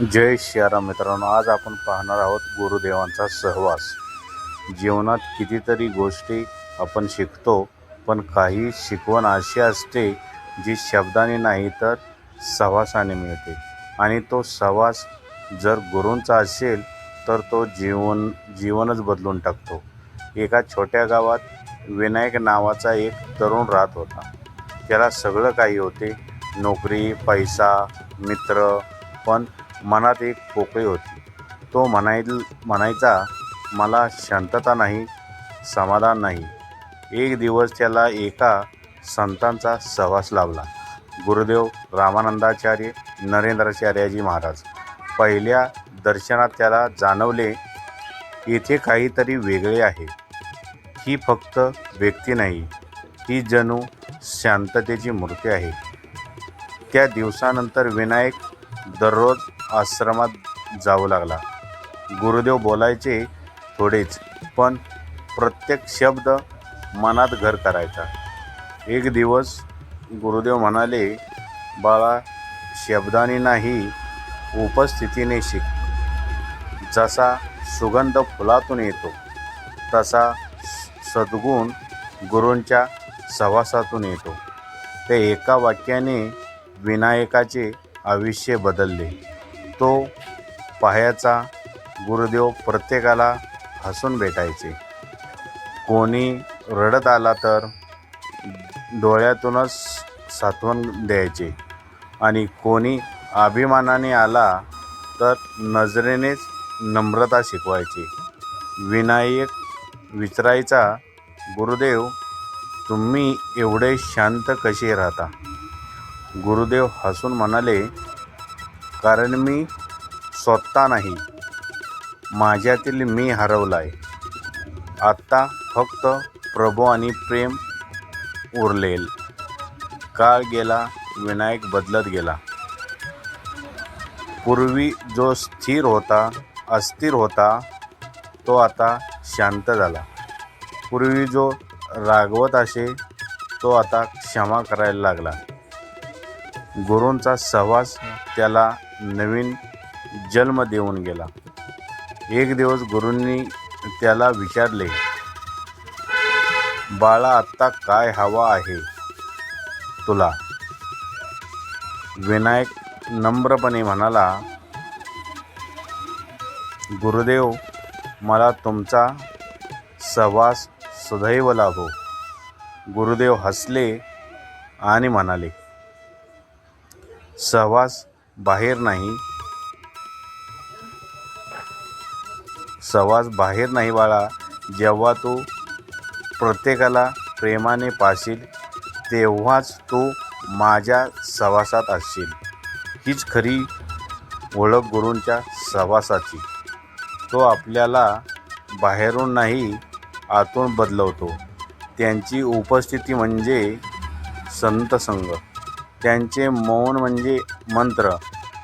जय शियाराम मित्रांनो आज आपण पाहणार आहोत गुरुदेवांचा सहवास. जीवनात कितीतरी गोष्टी आपण शिकतो पण काही शिकवण अशी असते जी शब्दाने नाही तर सहवासाने मिळते. आणि तो सहवास जर गुरूंचा असेल तर तो जीवन जीवनच बदलून टाकतो. एका छोट्या गावात विनायक नावाचा एक तरुण राहत होता. त्याला सगळं काही होते नोकरी पैसा मित्र पण मनात एक पोकळी होती. तो म्हणाय म्हणायचा मला शांतता नाही समाधान नाही. एक दिवस त्याला एका संतांचा सहवास लाभला. गुरुदेव रामानंदाचार्य नरेंद्राचार्यजी महाराज पहिल्या दर्शनात त्याला जाणवले येथे काहीतरी वेगळे आहे. ही फक्त व्यक्ती नाही ही जणू शांततेची मूर्ती आहे. त्या दिवसानंतर विनायक दररोज आश्रमात जाऊ लागला. गुरुदेव बोलायचे थोडेच पण प्रत्येक शब्द मनात घर करायचा. एक दिवस गुरुदेव म्हणाले बाळा शब्दाने नाही उपस्थितीने शिक. जसा सुगंध फुलातून येतो तसा सद्गुण गुरूंच्या सहवासातून येतो. ते एका वाक्याने विनायकाचे आयुष्य बदलले. तो पाहायचा गुरुदेव प्रत्येकाला हसून भेटायचे. कोणी रडत आला तर डोळ्यातूनच सात्वन द्यायचे आणि कोणी अभिमानाने आला तर नजरेनेच नम्रता शिकवायचे. विनायक विचारायचा गुरुदेव तुम्ही एवढे शांत कसे राहता? गुरुदेव हसून म्हणाले कारण मी स्वतः नाही. माझ्यातील मी हरवला आहे आत्ता फक्त प्रभू आणि प्रेम उरलेल. काळ गेला विनायक बदलत गेला. पूर्वी जो स्थिर होता अस्थिर होता तो आता शांत झाला. पूर्वी जो रागवत असे तो आता क्षमा करायला लागला. गुरूंचा सहवास त्याला नवीन जन्म देऊन गेला. एक दिवस गुरूंनी त्याला विचारले बाळा आत्ता काय हवा आहे तुला? विनायक नम्रपणे म्हणाला गुरुदेव मला तुमचा सहवास सदैव लाभो. गुरुदेव हसले आणि म्हणाले सहवास बाहेर नाही. सहवास बाहेर नाही बाळा. जेव्हा तू प्रत्येकाला प्रेमाने पाशील तेव्हाच तू माझ्या सहवासात असशील. हीच खरी ओळख गुरूंच्या सहवासाची. तो आपल्याला बाहेरून नाही आतून बदलवतो. त्यांची उपस्थिती म्हणजे संत संग त्यांचे मौन म्हणजे मंत्र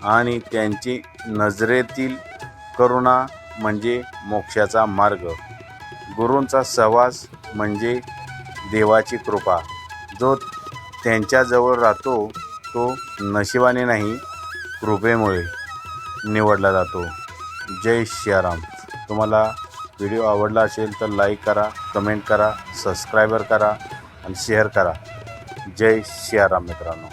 आणि त्यांची नजरेतील करुणा म्हणजे मोक्षाचा मार्ग. गुरूंचा सहवास म्हणजे देवाची कृपा. जो त्यांच्याजवळ राहतो तो नशिबाने नाही कृपेमुळे निवडला जातो. जय सियाराम तुम्हाला व्हिडिओ आवडला असेल तर लाईक करा कमेंट करा सबस्क्रायबर करा आणि शेअर करा. जय सियाराम मित्रांनो.